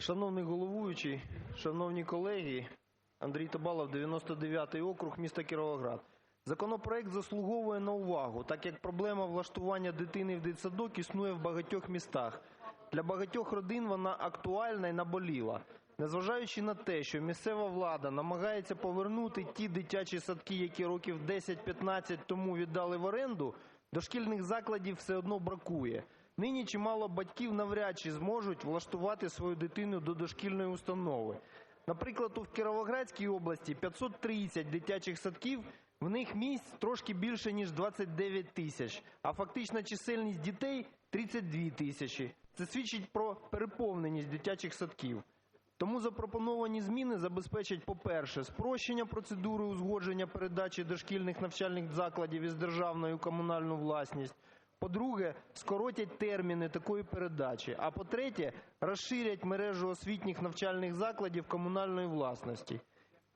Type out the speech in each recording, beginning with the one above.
Шановний головуючий, шановні колеги! Андрій Табалов, 99 округ, місто Кіровоград. Законопроект заслуговує на увагу, так як проблема влаштування дитини в дитсадок існує в багатьох містах. Для багатьох родин вона актуальна і наболіла. Незважаючи на те, що місцева влада намагається повернути ті дитячі садки, які років 10-15 тому віддали в оренду, дошкільних закладів все одно бракує. Нині чимало батьків навряд чи зможуть влаштувати свою дитину до дошкільної установи. Наприклад, у Кіровоградській області 530 дитячих садків, в них місць трошки більше ніж 29 тисяч, а фактична чисельність дітей – 32 тисячі. Це свідчить про переповненість дитячих садків. Тому запропоновані зміни забезпечать, по-перше, спрощення процедури узгодження передачі дошкільних навчальних закладів із державної у комунальну власність. По-друге, скоротять терміни такої передачі. А по-третє, розширять мережу освітніх навчальних закладів комунальної власності.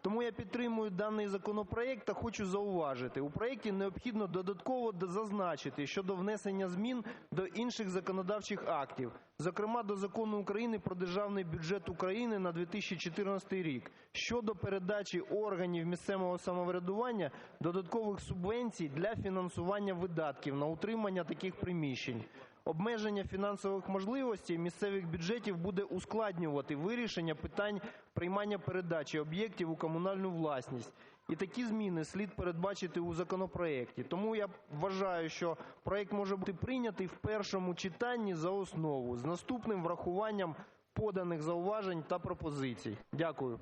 Тому я підтримую даний законопроект та хочу зауважити, у проекті необхідно додатково зазначити щодо внесення змін до інших законодавчих актів, зокрема до Закону України "Про Державний бюджет України на 2014 рік" щодо передачі органів місцевого самоврядування додаткових субвенцій для фінансування видатків на утримання таких приміщень. Обмеження фінансових можливостей місцевих бюджетів буде ускладнювати вирішення питань приймання передачі об'єктів у комунальну власність. І такі зміни слід передбачити у законопроекті. Тому я вважаю, що проект може бути прийнятий в першому читанні за основу з наступним врахуванням поданих зауважень та пропозицій. Дякую.